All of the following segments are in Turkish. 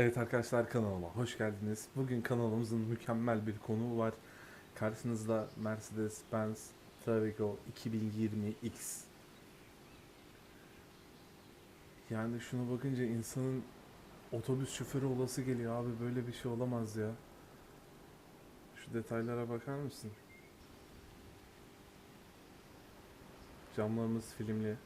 Evet arkadaşlar kanalıma hoş geldiniz. Bugün kanalımızın mükemmel bir konuğu var. Karşınızda Mercedes-Benz Travigo 2020X. Yani şuna bakınca insanın otobüs şoförü olası geliyor abi böyle bir şey olamaz ya. Şu detaylara bakar mısın? Camlarımız filmli.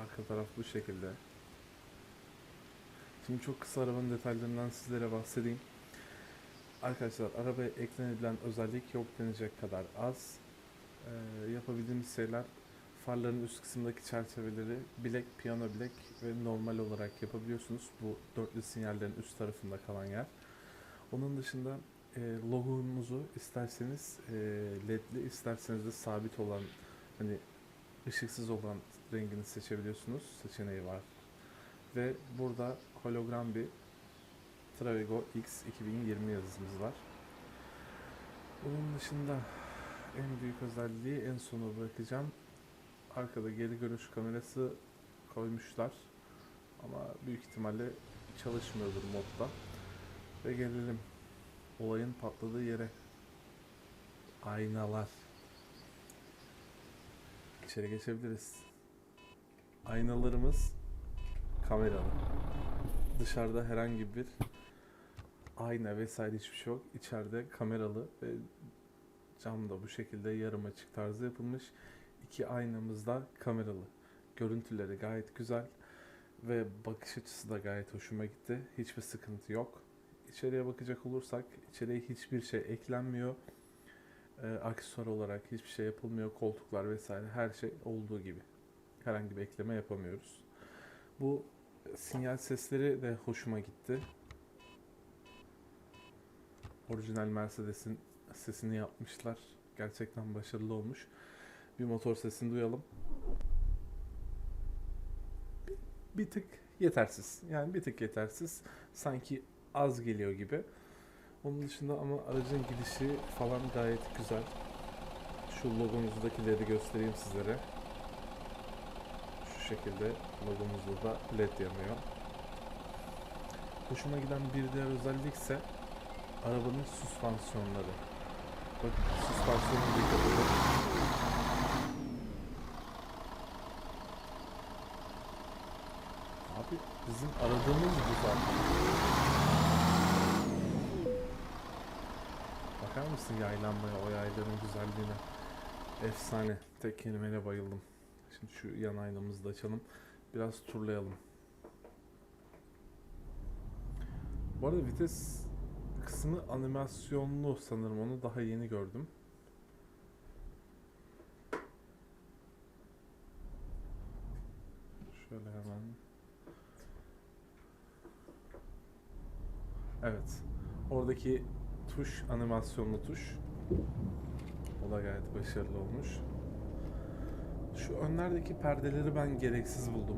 Arka taraf bu şekilde. Şimdi çok kısa arabanın detaylarından sizlere bahsedeyim. Arkadaşlar arabaya eklenebilen özellik yok denecek kadar az. Ee, yapabildiğimiz şeyler farların üst kısımdaki çerçeveleri bilek, piyano bilek ve normal olarak yapabiliyorsunuz. Bu dörtlü sinyallerin üst tarafında kalan yer. Onun dışında e, logomuzu isterseniz e, ledli isterseniz de sabit olan hani ışıksız olan rengini seçebiliyorsunuz. Seçeneği var. Ve burada hologram bir Travigo X 2020 yazısımız var. Bunun dışında en büyük özelliği en sona bırakacağım. Arkada geri görüş kamerası koymuşlar. Ama büyük ihtimalle çalışmıyordur modda. Ve gelelim olayın patladığı yere. Aynalar. İçeri geçebiliriz. Aynalarımız kameralı. Dışarıda herhangi bir ayna vesaire hiçbir şey yok. İçeride kameralı ve cam da bu şekilde yarım açık tarzı yapılmış. İki aynamız da kameralı. Görüntüleri gayet güzel ve bakış açısı da gayet hoşuma gitti. Hiçbir sıkıntı yok. İçeriye bakacak olursak içeriye hiçbir şey eklenmiyor. Ee, aksesuar olarak hiçbir şey yapılmıyor. Koltuklar vesaire her şey olduğu gibi. Herhangi bir ekleme yapamıyoruz. Bu sinyal sesleri de hoşuma gitti. Orijinal Mercedes'in sesini yapmışlar. Gerçekten başarılı olmuş. Bir motor sesini duyalım. Bir, bir tık yetersiz. Yani bir tık yetersiz. Sanki az geliyor gibi. Onun dışında ama aracın gidişi falan gayet güzel. Şu logomuzdakileri göstereyim sizlere. Şekilde logomuzda da led yanıyor. Hoşuma giden bir diğer özellik ise arabanın süspansiyonları. Bakın süspansiyonu dikkat. Abi bizim aradığımız bu zaten. Bakar mısın yaylanmaya, o yayların güzelliğine? Efsane. Tek kelimeyle bayıldım. Şimdi şu yan aynamızı da açalım. Biraz turlayalım. Bu arada vites kısmı animasyonlu sanırım. Onu daha yeni gördüm. Şöyle hemen. Evet. Oradaki tuş animasyonlu tuş. O da gayet başarılı olmuş. Şu önlerdeki perdeleri ben gereksiz buldum.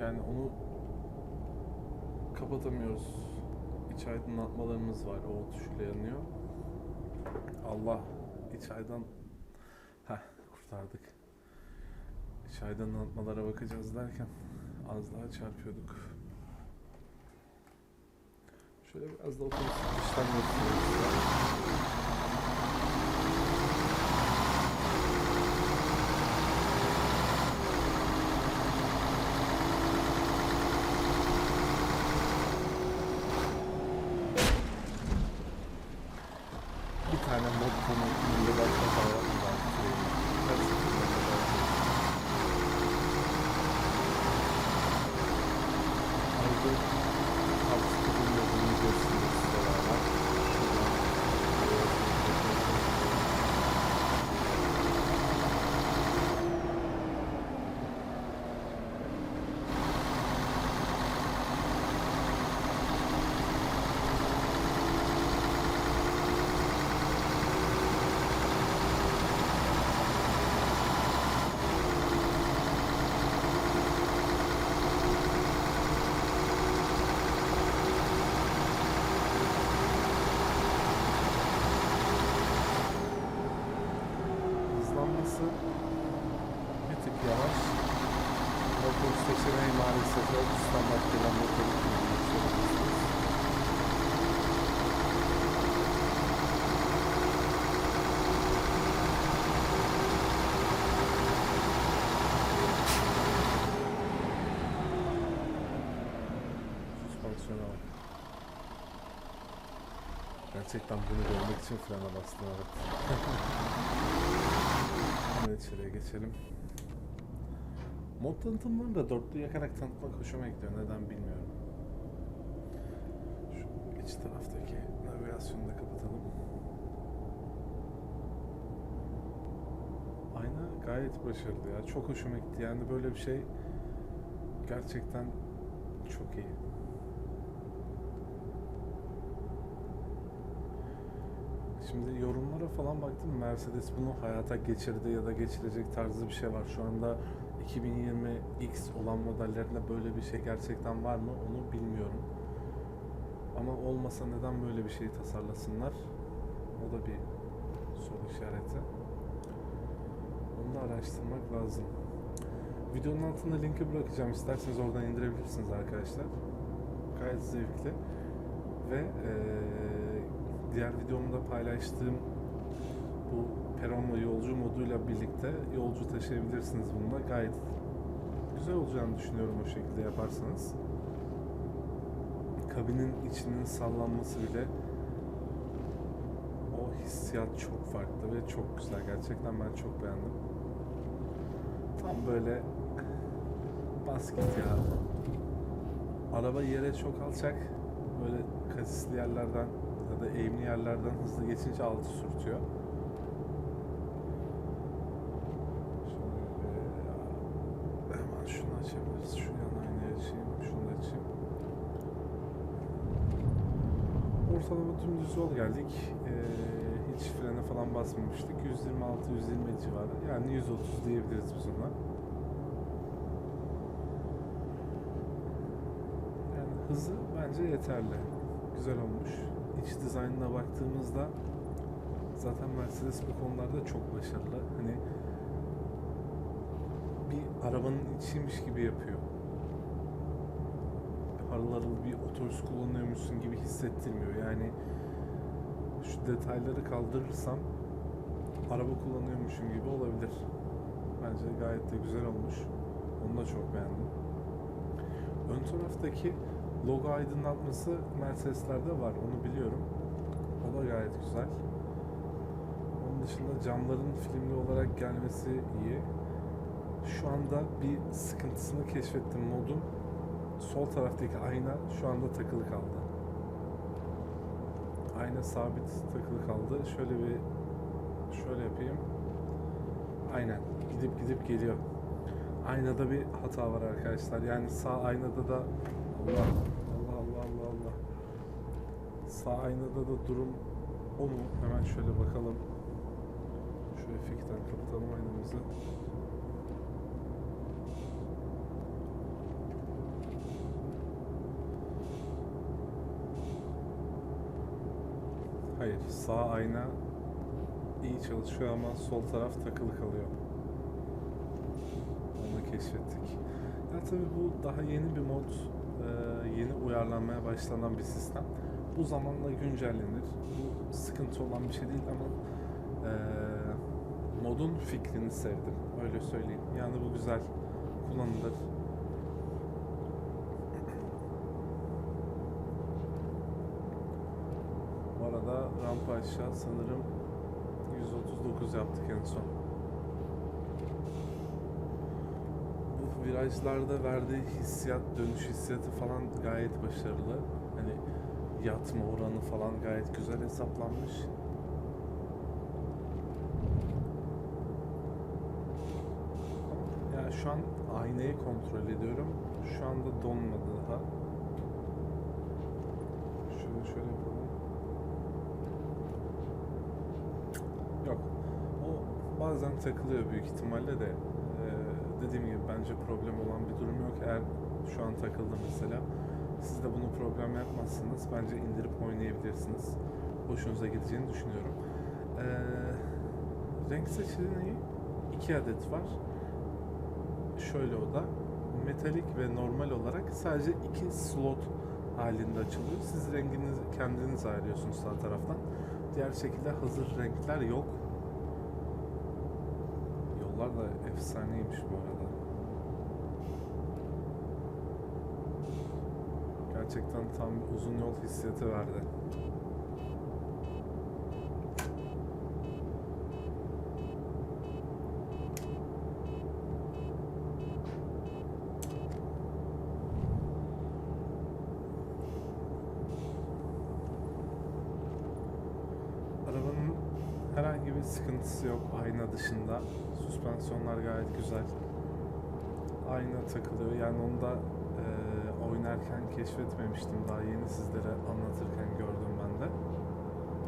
Yani onu kapatamıyoruz. İç aydınlatmalarımız var. O tuşuyla yanıyor. Allah iç aydın Heh kurtardık. İç aydınlatmalara bakacağız derken az daha çarpıyorduk. Şöyle biraz da otobüs dıştan göstereyim hızlı. Bir tık yavaş. Motor seçeneği maalesef yok. Standart gelen motoru Süspansiyona bak. Gerçekten bunu görmek için frene bastım evet. Hemen içeriye geçelim. Mod tanıtımlarını da dörtlü yakarak tanıtmak hoşuma gidiyor. Neden bilmiyorum. Şu iç taraftaki navigasyonu da kapatalım. Ayna gayet başarılı ya. Çok hoşuma gitti. Yani böyle bir şey gerçekten çok iyi. Şimdi yorumlara falan baktım. Mercedes bunu hayata geçirdi ya da geçirecek tarzı bir şey var. Şu anda 2020 X olan modellerinde böyle bir şey gerçekten var mı onu bilmiyorum. Ama olmasa neden böyle bir şey tasarlasınlar? O da bir soru işareti. Onu da araştırmak lazım. Videonun altında linki bırakacağım. İsterseniz oradan indirebilirsiniz arkadaşlar. Gayet zevkli. Ve eee, diğer videomda paylaştığım bu peronla yolcu moduyla birlikte yolcu taşıyabilirsiniz bununla. Gayet güzel olacağını düşünüyorum o şekilde yaparsanız. Kabinin içinin sallanması bile o hissiyat çok farklı ve çok güzel. Gerçekten ben çok beğendim. Tam böyle bas git ya. Araba yere çok alçak. Böyle kasisli yerlerden da eğimli yerlerden hızlı geçince altı sürtüyor. Şöyle hemen şunu açabiliriz. Şu yan aynayı açayım. Şunu da açayım. Ortalama dümdüz yol geldik. Ee, hiç frene falan basmamıştık. 126-120 civarı. Yani 130 diyebiliriz biz ona. Hızı bence yeterli. Güzel olmuş. İç dizaynına baktığımızda zaten Mercedes bu konularda çok başarılı. Hani bir arabanın içiymiş gibi yapıyor. Harıl harıl bir otobüs kullanıyormuşsun gibi hissettirmiyor. Yani şu detayları kaldırırsam araba kullanıyormuşum gibi olabilir. Bence gayet de güzel olmuş. Onu da çok beğendim. Ön taraftaki logo aydınlatması Mercedes'lerde var. Onu biliyorum. O da gayet güzel. Onun dışında camların filmli olarak gelmesi iyi. Şu anda bir sıkıntısını keşfettim modun. Sol taraftaki ayna şu anda takılı kaldı. Ayna sabit takılı kaldı. Şöyle bir şöyle yapayım. Aynen. Gidip gidip geliyor. Aynada bir hata var arkadaşlar. Yani sağ aynada da Allah. Sağ aynada da durum o mu? Hemen şöyle bakalım. Şu F2'den kapatalım aynamızı. Hayır, sağ ayna iyi çalışıyor ama sol taraf takılı kalıyor. Onu keşfettik. Ya tabii bu daha yeni bir mod, yeni uyarlanmaya başlanan bir sistem. Bu zamanla güncellenir. Bu sıkıntı olan bir şey değil ama eee, modun fikrini sevdim. Öyle söyleyeyim. Yani bu güzel kullanılır. Bu arada rampa aşağı sanırım 139 yaptık en son. Virajlarda verdiği hissiyat, dönüş hissiyatı falan gayet başarılı. Hani yatma oranı falan gayet güzel hesaplanmış. Ya şu an aynayı kontrol ediyorum. Şu anda donmadı daha. Şöyle şöyle yapalım. Yok. O bazen takılıyor büyük ihtimalle de. Dediğim gibi bence problem olan bir durum yok. Eğer şu an takıldı mesela. Siz de bunu problem yapmazsınız. Bence indirip oynayabilirsiniz. Hoşunuza gideceğini düşünüyorum. Ee, renk seçeneği iki adet var. Şöyle o da metalik ve normal olarak sadece iki slot halinde açılıyor. Siz renginizi kendiniz ayarlıyorsunuz sağ taraftan. Diğer şekilde hazır renkler yok. Yollar da efsaneymiş bu arada. Gerçekten tam bir uzun yol hissiyatı verdi. Arabanın herhangi bir sıkıntısı yok ayna dışında. Süspansiyonlar gayet güzel. Ayna takılıyor. Yani onu da e, oynarken keşfetmemiştim. Daha yeni sizlere anlatırken gördüm ben de.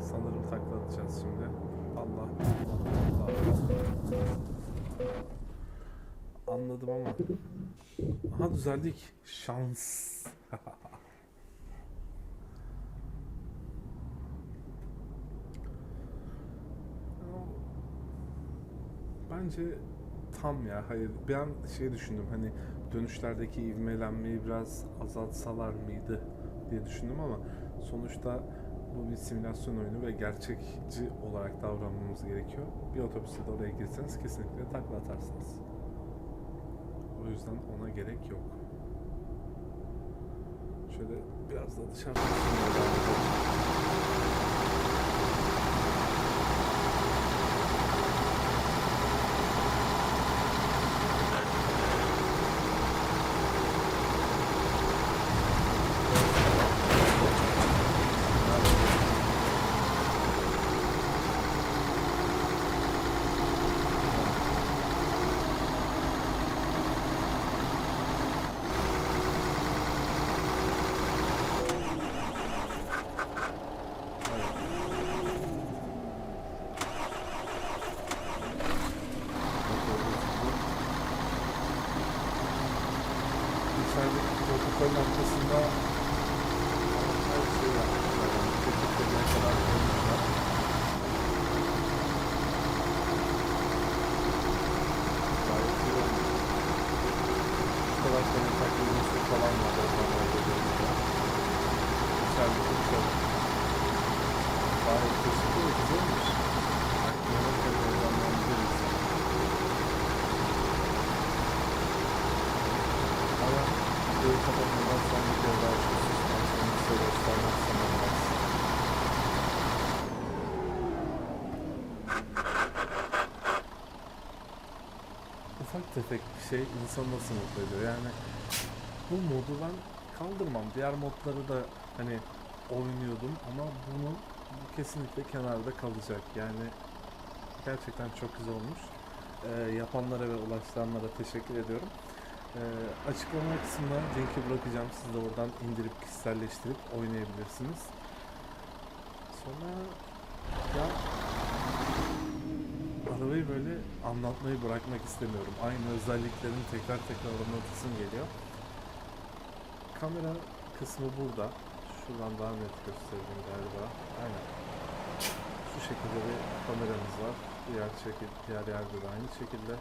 Sanırım takla atacağız şimdi. Allah Allah Allah. Anladım ama. Aha düzeldik. Şans. Bence tam ya. Hayır an şey düşündüm hani dönüşlerdeki ivmelenmeyi biraz azaltsalar mıydı diye düşündüm ama sonuçta bu bir simülasyon oyunu ve gerçekçi olarak davranmamız gerekiyor. Bir otobüste de oraya girseniz kesinlikle takla atarsınız. O yüzden ona gerek yok. Şöyle biraz da dışarıdan sürmeye devam edelim. İçerideki protokolün arkasında her şey yapmışlar. Yani tekliflerine kadar koymuşlar. Gayet iyi olmuş. Şu tarafta yatak yürüyüşü falan var. Oradan orada görünüyor. İçerideki çok gayet kesinlikle ve güzelmiş. Aklına kadar öğrenmeyebiliriz. Ama Ufak tefek bir şey insanı nasıl mutlu ediyor? Yani bu modu ben kaldırmam. Diğer modları da hani oynuyordum ama bunun bu kesinlikle kenarda kalacak. Yani gerçekten çok güzel olmuş. Ee, yapanlara ve ulaştıranlara teşekkür ediyorum. Ee, açıklama kısmına linki bırakacağım. Siz de oradan indirip kişiselleştirip oynayabilirsiniz. Sonra ya arabayı böyle anlatmayı bırakmak istemiyorum. Aynı özelliklerini tekrar tekrar anlatasım geliyor. Kamera kısmı burada. Şuradan daha net göstereyim galiba. Aynen. Şu şekilde bir kameramız var. Diğer şekil, diğer yerde de aynı şekilde.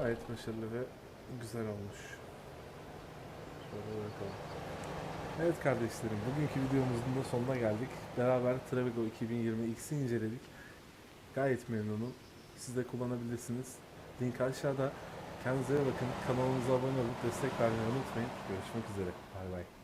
Gayet başarılı ve güzel olmuş. Şöyle bakalım. Evet kardeşlerim, bugünkü videomuzun da sonuna geldik. Beraber Travigo 2020 X'i inceledik. Gayet memnunum. Siz de kullanabilirsiniz. Link aşağıda. Kendinize bakın. Kanalımıza abone olup destek vermeyi unutmayın. Görüşmek üzere. Bay bay.